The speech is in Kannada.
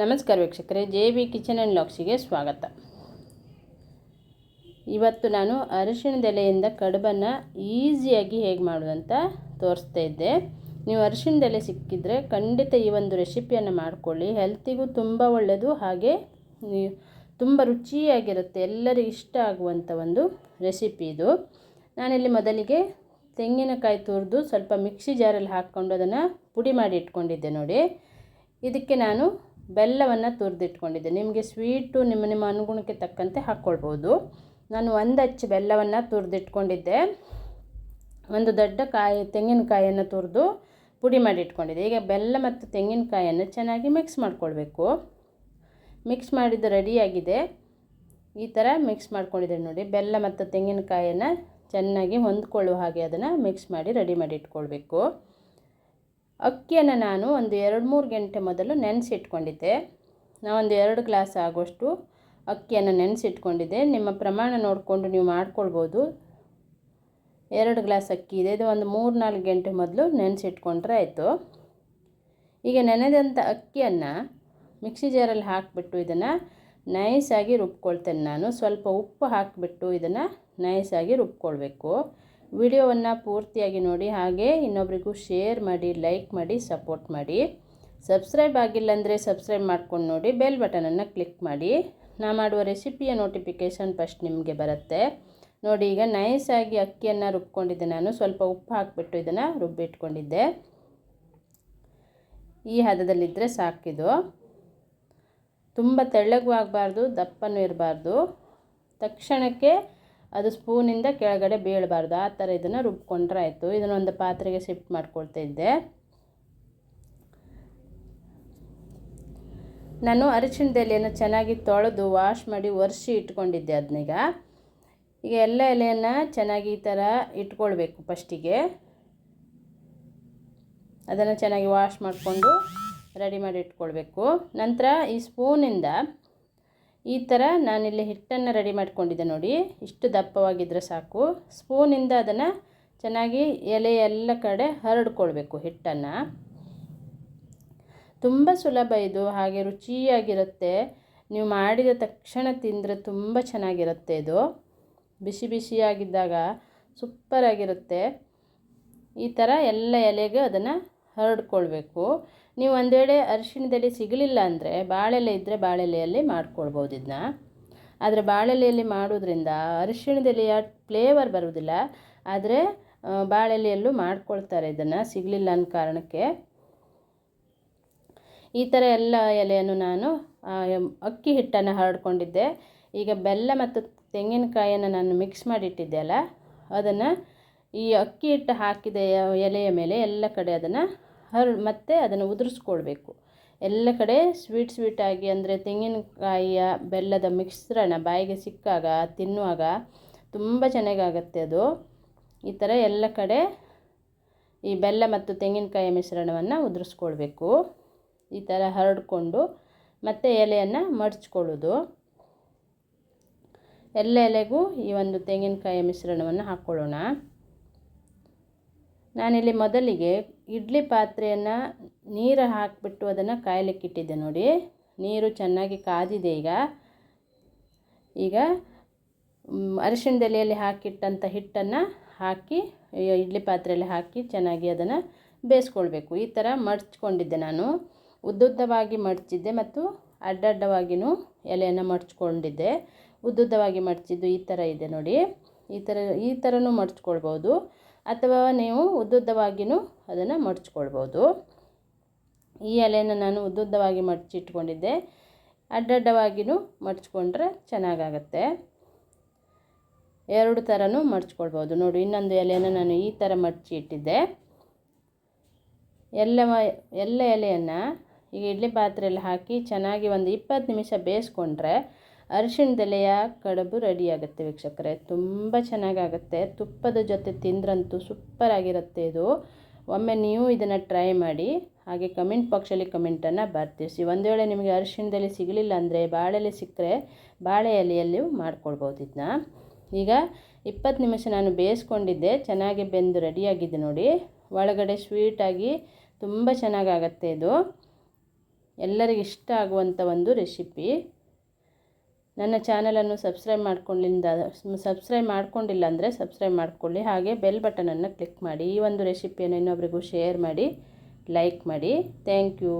ನಮಸ್ಕಾರ ವೀಕ್ಷಕರೇ, ಜೆ ಬಿ ಕಿಚನ್ ಆ್ಯಂಡ್ ಲಾಕ್ಸಿಗೆ ಸ್ವಾಗತ. ಇವತ್ತು ನಾನು ಅರಿಶಿಣದ ಎಲೆಯಿಂದ ಕಡುಬನ್ನು ಈಸಿಯಾಗಿ ಹೇಗೆ ಮಾಡೋದಂತ ತೋರಿಸ್ತಾ ಇದ್ದೆ. ನೀವು ಅರಿಶಿಣದ ಎಲೆ ಸಿಕ್ಕಿದ್ರೆ ಖಂಡಿತ ಈ ಒಂದು ರೆಸಿಪಿಯನ್ನು ಮಾಡಿಕೊಳ್ಳಿ. ಹೆಲ್ತಿಗೂ ತುಂಬ ಒಳ್ಳೆಯದು, ಹಾಗೆ ತುಂಬ ರುಚಿಯಾಗಿರುತ್ತೆ, ಎಲ್ಲರಿಗೂ ಇಷ್ಟ ಆಗುವಂಥ ಒಂದು ರೆಸಿಪಿ ಇದು. ನಾನಿಲ್ಲಿ ಮೊದಲಿಗೆ ತೆಂಗಿನಕಾಯಿ ತುರಿದು ಸ್ವಲ್ಪ ಮಿಕ್ಸಿ ಜಾರಲ್ಲಿ ಹಾಕ್ಕೊಂಡು ಅದನ್ನು ಪುಡಿ ಮಾಡಿ ಇಟ್ಕೊಂಡಿದ್ದೆ ನೋಡಿ. ಇದಕ್ಕೆ ನಾನು ಬೆಲ್ಲವನ್ನು ತುರಿದಿಟ್ಕೊಂಡಿದ್ದೆ. ನಿಮಗೆ ಸ್ವೀಟು ನಿಮ್ಮ ನಿಮ್ಮ ಅನುಗುಣಕ್ಕೆ ತಕ್ಕಂತೆ ಹಾಕ್ಕೊಳ್ಬೋದು ನಾನು ಒಂದು ಅಚ್ಚು ಬೆಲ್ಲವನ್ನು ತುರಿದಿಟ್ಕೊಂಡಿದ್ದೆ. ಒಂದು ದೊಡ್ಡ ಕಾಯಿ, ತೆಂಗಿನಕಾಯಿಯನ್ನು ತುರಿದು ಪುಡಿ ಮಾಡಿ ಇಟ್ಕೊಂಡಿದ್ದೆ ಈಗ ಬೆಲ್ಲ ಮತ್ತು ತೆಂಗಿನಕಾಯಿಯನ್ನು ಚೆನ್ನಾಗಿ ಮಿಕ್ಸ್ ಮಾಡ್ಕೊಳ್ಬೇಕು. ಮಿಕ್ಸ್ ಮಾಡಿದ್ದು ರೆಡಿಯಾಗಿದೆ ಈ ಥರ ಮಿಕ್ಸ್ ಮಾಡ್ಕೊಂಡಿದ್ದೆ ನೋಡಿ. ಬೆಲ್ಲ ಮತ್ತು ತೆಂಗಿನಕಾಯಿಯನ್ನು ಚೆನ್ನಾಗಿ ಹೊಂದ್ಕೊಳ್ಳುವ ಹಾಗೆ ಅದನ್ನು ಮಿಕ್ಸ್ ಮಾಡಿ ರೆಡಿ ಮಾಡಿ ಇಟ್ಕೊಳ್ಬೇಕು ಅಕ್ಕಿಯನ್ನು ನಾನು ಒಂದು ಎರಡು ಮೂರು ಗಂಟೆ ಮೊದಲು ನೆನೆಸಿಟ್ಕೊಂಡಿದ್ದೆ. ನಾವೊಂದು ಎರಡು ಗ್ಲಾಸ್ ಆಗೋಷ್ಟು ಅಕ್ಕಿಯನ್ನು ನೆನೆಸಿಟ್ಕೊಂಡಿದ್ದೆ. ನಿಮ್ಮ ಪ್ರಮಾಣ ನೋಡಿಕೊಂಡು ನೀವು ಮಾಡ್ಕೊಳ್ಬೋದು. ಎರಡು ಗ್ಲಾಸ್ ಅಕ್ಕಿ ಇದೆ. ಇದು ಒಂದು ಮೂರು ನಾಲ್ಕು ಗಂಟೆ ಮೊದಲು ನೆನೆಸಿಟ್ಕೊಂಡ್ರೆ ಆಯಿತು. ಈಗ ನೆನೆದಂಥ ಅಕ್ಕಿಯನ್ನು ಮಿಕ್ಸಿ ಜಾರಲ್ಲಿ ಹಾಕಿಬಿಟ್ಟು ಇದನ್ನು ನೈಸಾಗಿ ರುಬ್ಕೊಳ್ತೇನೆ ನಾನು. ಸ್ವಲ್ಪ ಉಪ್ಪು ಹಾಕಿಬಿಟ್ಟು ಇದನ್ನು ನೈಸಾಗಿ ರುಬ್ಕೊಳ್ಬೇಕು. ವಿಡಿಯೋವನ್ನು ಪೂರ್ತಿಯಾಗಿ ನೋಡಿ, ಹಾಗೆ ಇನ್ನೊಬ್ರಿಗೂ ಶೇರ್ ಮಾಡಿ, ಲೈಕ್ ಮಾಡಿ, ಸಪೋರ್ಟ್ ಮಾಡಿ. ಸಬ್ಸ್ಕ್ರೈಬ್ ಆಗಿಲ್ಲ ಅಂದರೆ ಸಬ್ಸ್ಕ್ರೈಬ್ ಮಾಡ್ಕೊಂಡು ನೋಡಿ, ಬೆಲ್ ಬಟನನ್ನು ಕ್ಲಿಕ್ ಮಾಡಿ. ನಾ ಮಾಡುವ ರೆಸಿಪಿಯ ನೋಟಿಫಿಕೇಷನ್ ಫಸ್ಟ್ ನಿಮಗೆ ಬರುತ್ತೆ. ನೋಡಿ, ಈಗ ನೈಸಾಗಿ ಅಕ್ಕಿಯನ್ನು ರುಬ್ಕೊಂಡಿದ್ದೆ ನಾನು. ಸ್ವಲ್ಪ ಉಪ್ಪು ಹಾಕಿಬಿಟ್ಟು ಇದನ್ನು ರುಬ್ಬಿಟ್ಕೊಂಡಿದ್ದೆ. ಈ ಹದದಲ್ಲಿದ್ದರೆ ಸಾಕಿದು ತುಂಬ ತೆಳ್ಳಗೂ ಆಗಬಾರ್ದು, ದಪ್ಪನೂ ಇರಬಾರ್ದು. ತಕ್ಷಣಕ್ಕೆ ಅದು ಸ್ಪೂನಿಂದ ಕೆಳಗಡೆ ಬೀಳಬಾರ್ದು. ಆ ಥರ ಇದನ್ನು ರುಬ್ಕೊಂಡ್ರೆ ಆಯಿತು. ಇದನ್ನೊಂದು ಪಾತ್ರೆಗೆ ಶಿಫ್ಟ್ ಮಾಡ್ಕೊಳ್ತಾ ಇದ್ದೆ. ನಾನು ಅರಿಶಿಣದ ಎಲೆಯನ್ನು ಚೆನ್ನಾಗಿ ತೊಳೆದು ವಾಶ್ ಮಾಡಿ ಒರೆಸಿ ಇಟ್ಕೊಂಡಿದ್ದೆ ಅದನ್ನೀಗ ಈಗ ಎಲ್ಲ ಎಲೆಯನ್ನು ಚೆನ್ನಾಗಿ ಈ ಥರ ಇಟ್ಕೊಳ್ಬೇಕು ಫಸ್ಟಿಗೆ. ಅದನ್ನು ಚೆನ್ನಾಗಿ ವಾಶ್ ಮಾಡಿಕೊಂಡು ರೆಡಿ ಮಾಡಿ ಇಟ್ಕೊಳ್ಬೇಕು. ನಂತರ ಈ ಸ್ಪೂನಿಂದ ಈ ಥರ ನಾನಿಲ್ಲಿ ಹಿಟ್ಟನ್ನು ರೆಡಿ ಮಾಡಿಕೊಂಡಿದ್ದೆ ನೋಡಿ. ಇಷ್ಟು ದಪ್ಪವಾಗಿದ್ದರೆ ಸಾಕು. ಸ್ಪೂನಿಂದ ಅದನ್ನು ಚೆನ್ನಾಗಿ ಎಲೆ ಎಲ್ಲ ಕಡೆ ಹರಡ್ಕೊಳ್ಬೇಕು ಹಿಟ್ಟನ್ನು. ತುಂಬ ಸುಲಭ ಇದು. ಹಾಗೆ ರುಚಿಯಾಗಿರುತ್ತೆ. ನೀವು ಮಾಡಿದ ತಕ್ಷಣ ತಿಂದರೆ ತುಂಬ ಚೆನ್ನಾಗಿರುತ್ತೆ ಇದು. ಬಿಸಿ ಬಿಸಿಯಾಗಿದ್ದಾಗ ಸೂಪರಾಗಿರುತ್ತೆ. ಈ ಥರ ಎಲ್ಲ ಎಲೆಗೆ ಅದನ್ನು ಹರಡ್ಕೊಳ್ಬೇಕು. ನೀವು ಒಂದು ವೇಳೆ ಅರಿಶಿಣದಲ್ಲಿ ಸಿಗಲಿಲ್ಲ ಅಂದರೆ ಬಾಳೆಲೆ ಇದ್ದರೆ ಬಾಳೆಲೆಯಲ್ಲಿ ಮಾಡ್ಕೊಳ್ಬೋದು ಇದನ್ನ ಆದರೆ ಬಾಳೆಲೆಯಲ್ಲಿ ಮಾಡೋದ್ರಿಂದ ಅರಿಶಿಣದೆಲೆಯ ಫ್ಲೇವರ್ ಬರುವುದಿಲ್ಲ ಆದರೆ ಬಾಳೆಲೆಯಲ್ಲೂ ಮಾಡ್ಕೊಳ್ತಾರೆ ಇದನ್ನು, ಸಿಗಲಿಲ್ಲ ಅನ್ನೋ ಕಾರಣಕ್ಕೆ. ಈ ಥರ ಎಲ್ಲ ಎಲೆಯನ್ನು ನಾನು ಅಕ್ಕಿ ಹಿಟ್ಟನ್ನು ಹರಡ್ಕೊಂಡಿದ್ದೆ. ಈಗ ಬೆಲ್ಲ ಮತ್ತು ತೆಂಗಿನಕಾಯಿಯನ್ನು ನಾನು ಮಿಕ್ಸ್ ಮಾಡಿಟ್ಟಿದ್ದೆ ಅಲ್ಲ, ಅದನ್ನು ಈ ಅಕ್ಕಿ ಹಿಟ್ಟು ಹಾಕಿದ ಎಲೆಯ ಮೇಲೆ ಎಲ್ಲ ಕಡೆ ಅದನ್ನು ಹರ್ ಮತ್ತೆ ಅದನ್ನು ಉದುರಿಸ್ಕೊಳ್ಬೇಕು. ಎಲ್ಲ ಕಡೆ ಸ್ವೀಟ್ ಸ್ವೀಟಾಗಿ ಅಂದರೆ ತೆಂಗಿನಕಾಯಿಯ ಬೆಲ್ಲದ ಮಿಶ್ರಣ ಬಾಯಿಗೆ ಸಿಕ್ಕಾಗ, ತಿನ್ನುವಾಗ ತುಂಬ ಚೆನ್ನಾಗಾಗತ್ತೆ ಅದು. ಈ ಥರ ಎಲ್ಲ ಕಡೆ ಈ ಬೆಲ್ಲ ಮತ್ತು ತೆಂಗಿನಕಾಯಿ ಮಿಶ್ರಣವನ್ನು ಉದುರಿಸ್ಕೊಳ್ಬೇಕು. ಈ ಥರ ಹರಡಿಕೊಂಡು ಮತ್ತೆ ಎಲೆಯನ್ನು ಮಡಚ್ಕೊಳ್ಳೋದು ಎಲ್ಲ ಎಲೆಗೂ ಈ ಒಂದು ತೆಂಗಿನಕಾಯಿ ಮಿಶ್ರಣವನ್ನು ಹಾಕ್ಕೊಳ್ಳೋಣ. ನಾನಿಲ್ಲಿ ಮೊದಲಿಗೆ ಇಡ್ಲಿ ಪಾತ್ರೆಯನ್ನು ನೀರು ಹಾಕಿಬಿಟ್ಟು ಅದನ್ನು ಕಾಯಲಿಕ್ಕಿಟ್ಟಿದ್ದೆ ನೋಡಿ. ನೀರು ಚೆನ್ನಾಗಿ ಕಾದಿದೆ ಈಗ. ಈಗ ಅರಿಶಿಣದ ಎಲೆಯಲ್ಲಿ ಹಾಕಿಟ್ಟಂಥ ಹಿಟ್ಟನ್ನು ಹಾಕಿ ಇಡ್ಲಿ ಪಾತ್ರೆಯಲ್ಲಿ ಹಾಕಿ ಚೆನ್ನಾಗಿ ಅದನ್ನು ಬೇಯಿಸ್ಕೊಳ್ಬೇಕು. ಈ ಥರ ಮಡ್ಚ್ಕೊಂಡಿದ್ದೆ ನಾನು. ಉದ್ದುದ್ದವಾಗಿ ಮಡಚಿದ್ದೆ ಮತ್ತು ಅಡ್ಡಡ್ಡವಾಗಿಯೂ ಎಲೆಯನ್ನು ಮಡ್ಚ್ಕೊಂಡಿದ್ದೆ. ಉದ್ದುದ್ದವಾಗಿ ಮಡಚಿದ್ದು ಈ ಥರ ಇದೆ ನೋಡಿ. ಈ ಥರ ಈ ಥರನೂ ಮಡ್ಚ್ಕೊಳ್ಬೋದು. ಅಥವಾ ನೀವು ಉದ್ದುದ್ದವಾಗಿಯೂ ಅದನ್ನು ಮಡಚ್ಕೊಳ್ಬೋದು. ಈ ಎಲೆಯನ್ನು ನಾನು ಉದ್ದುದ್ದವಾಗಿ ಮಡಚಿಟ್ಕೊಂಡಿದ್ದೆ. ಅಡ್ಡಡ್ಡವಾಗಿಯೂ ಮಡಚ್ಕೊಂಡ್ರೆ ಚೆನ್ನಾಗಾಗತ್ತೆ. ಎರಡು ಥರನೂ ಮಡಚ್ಕೊಳ್ಬೋದು. ನೋಡಿ, ಇನ್ನೊಂದು ಎಲೆಯನ್ನು ನಾನು ಈ ಥರ ಮಡಚಿ ಇಟ್ಟಿದ್ದೆ ಎಲ್ಲ ಎಲ್ಲ ಎಲೆಯನ್ನು ಈಗ ಇಡ್ಲಿ ಪಾತ್ರೆಯಲ್ಲಿ ಹಾಕಿ ಚೆನ್ನಾಗಿ ಒಂದು ಇಪ್ಪತ್ತು ನಿಮಿಷ ಬೇಯಿಸ್ಕೊಂಡ್ರೆ ಅರಿಶಿಣದೆಲೆಯ ಕಡುಬು ರೆಡಿಯಾಗುತ್ತೆ ವೀಕ್ಷಕರೆ. ತುಂಬ ಚೆನ್ನಾಗಾಗುತ್ತೆ. ತುಪ್ಪದ ಜೊತೆ ತಿಂದ್ರಂತೂ ಸೂಪರಾಗಿರುತ್ತೆ ಇದು. ಒಮ್ಮೆ ನೀವು ಇದನ್ನು ಟ್ರೈ ಮಾಡಿ, ಹಾಗೆ ಕಮೆಂಟ್ ಬಾಕ್ಸಲ್ಲಿ ಕಮೆಂಟನ್ನು ಬರ್ತಿರಿಸಿ. ಒಂದು ವೇಳೆ ನಿಮಗೆ ಅರಿಶಿಣದಲ್ಲಿ ಸಿಗಲಿಲ್ಲ ಅಂದರೆ ಬಾಳೆಲೆ ಸಿಕ್ಕರೆ ಬಾಳೆ ಎಲೆಯಲ್ಲಿ ಮಾಡ್ಕೊಳ್ಬೋದು ಇದನ್ನ ಈಗ ಇಪ್ಪತ್ತು ನಿಮಿಷ ನಾನು ಬೇಯಿಸ್ಕೊಂಡಿದ್ದೆ. ಚೆನ್ನಾಗಿ ಬೆಂದು ರೆಡಿಯಾಗಿದೆ ನೋಡಿ. ಒಳಗಡೆ ಸ್ವೀಟಾಗಿ ತುಂಬ ಚೆನ್ನಾಗಾಗತ್ತೆ ಇದು. ಎಲ್ಲರಿಗೆ ಇಷ್ಟ ಆಗುವಂಥ ಒಂದು ರೆಸಿಪಿ ನನ್ನ ಚಾನಲನ್ನು ಸಬ್ಸ್ಕ್ರೈಬ್ ಮಾಡ್ಕೊಂಡಿಂದ, ಸಬ್ಸ್ಕ್ರೈಬ್ ಮಾಡ್ಕೊಂಡಿಲ್ಲ ಅಂದರೆ ಸಬ್ಸ್ಕ್ರೈಬ್ ಮಾಡ್ಕೊಳ್ಳಿ. ಹಾಗೆ ಬೆಲ್ ಬಟನನ್ನು ಕ್ಲಿಕ್ ಮಾಡಿ. ಈ ಒಂದು ರೆಸಿಪಿಯನ್ನು ಇನ್ನೊಬ್ರಿಗೂ ಶೇರ್ ಮಾಡಿ, ಲೈಕ್ ಮಾಡಿ. Thank you.